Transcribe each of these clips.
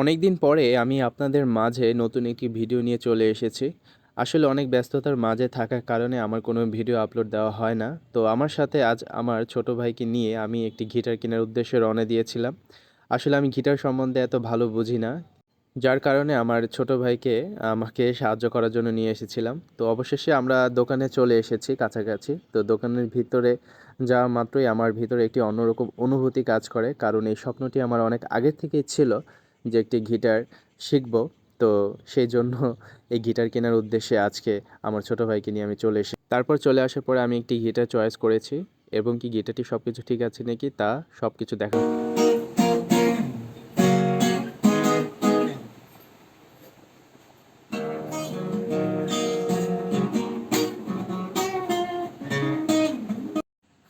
অনেক দিন পরে আমি আপনাদের মাঝে নতুন একটি ভিডিও নিয়ে চলে এসেছি। আসলে অনেক ব্যস্ততার মাঝে থাকার কারণে আমার কোনো ভিডিও আপলোড দেওয়া হয় না। তো আমার সাথে আজ আমার ছোট ভাইকে নিয়ে আমি একটি গিটার কেনার উদ্দেশ্যে রওনা দিয়েছিলাম। আসলে আমি গিটার সম্বন্ধে এত ভালো বুঝি না। যার কারণে আমার ছোট ভাইকে আমাকে সাহায্য করার জন্য নিয়ে এসেছিলাম। তো অবশেষে আমরা দোকানে চলে এসেছি কাছাকাছি। তো দোকানের ভিতরে যাওয়া মাত্রই আমার ভিতরে একটি অন্যরকম অনুভূতি কাজ করে। কারণ এই স্বপ্নটি আমার অনেক আগের থেকেই ছিল। যে একটি গিটার শিখব। তো সেই জন্য এই গিটার কেনার উদ্দেশ্যে আজকে আমার ছোট ভাইকে নিয়ে আমি চলে এসে তারপর চলে আসার পরে আমি একটি গিটার চয়েস করেছি। এবং কি গিটারটি সব কিছু ঠিক আছে নাকি তা সব কিছু দেখা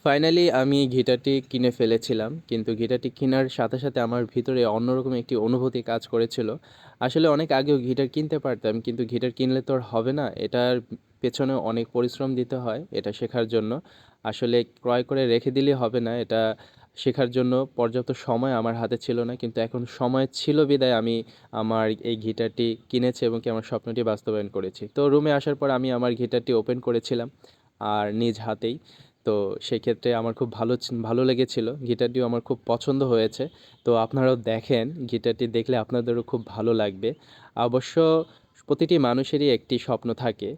ফাইনালি আমি গিটারটি কিনে ফেলেছিলাম, কিন্তু গিটারটি কেনার সাথে সাথে আমার ভিতরে অন্যরকম একটি অনুভূতি কাজ করেছিল। আসলে অনেক আগেও গিটার কিনতে পারতাম, কিন্তু গিটার কিনলে তো আর হবে না, এটার পেছনে অনেক পরিশ্রম দিতে হয়, এটা শেখার জন্য। আসলে ক্রয় করে রেখে দিলেই হবে না, এটা শেখার জন্য পর্যাপ্ত সময় আমার হাতে ছিল না, কিন্তু এখন সময় ছিল বিদায়, আমি আমার এই গিটারটি কিনেছি এবং কি আমার স্বপ্নটি বাস্তবায়ন করেছি। তো রুমে আসার পর আমি আমার গিটারটি ওপেন করেছিলাম, আর নিজ হাতেই। তো সেক্ষেত্রে আমার খুব ভালো ভালো লেগেছিল। গিটারটিও আমার খুব পছন্দ হয়েছে। তো আপনারাও দেখেন, গিটারটি দেখলে আপনাদেরও খুব ভালো লাগবে। অবশ্য প্রতিটি মানুষেরই একটি স্বপ্ন থাকে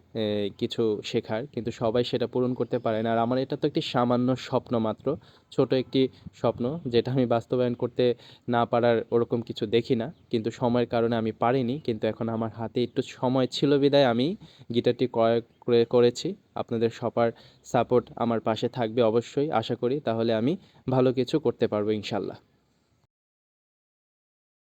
কিছু শেখার, কিন্তু সবাই সেটা পূরণ করতে পারে না। আর আমার এটা তো একটি সামান্য স্বপ্ন মাত্র, ছোট একটি স্বপ্ন, যেটা আমি বাস্তবায়ন করতে না পারার ওরকম কিছু দেখি না, কিন্তু সময়ের কারণে আমি পারিনি, কিন্তু এখন আমার হাতে একটু সময় ছিল বিদায় আমি গিটারটি ক্রয় করে, করেছি। আপনাদের সবার সাপোর্ট আমার পাশে থাকবে অবশ্যই, আশা করি তাহলে আমি ভালো কিছু করতে পারব ইনশাল্লাহ।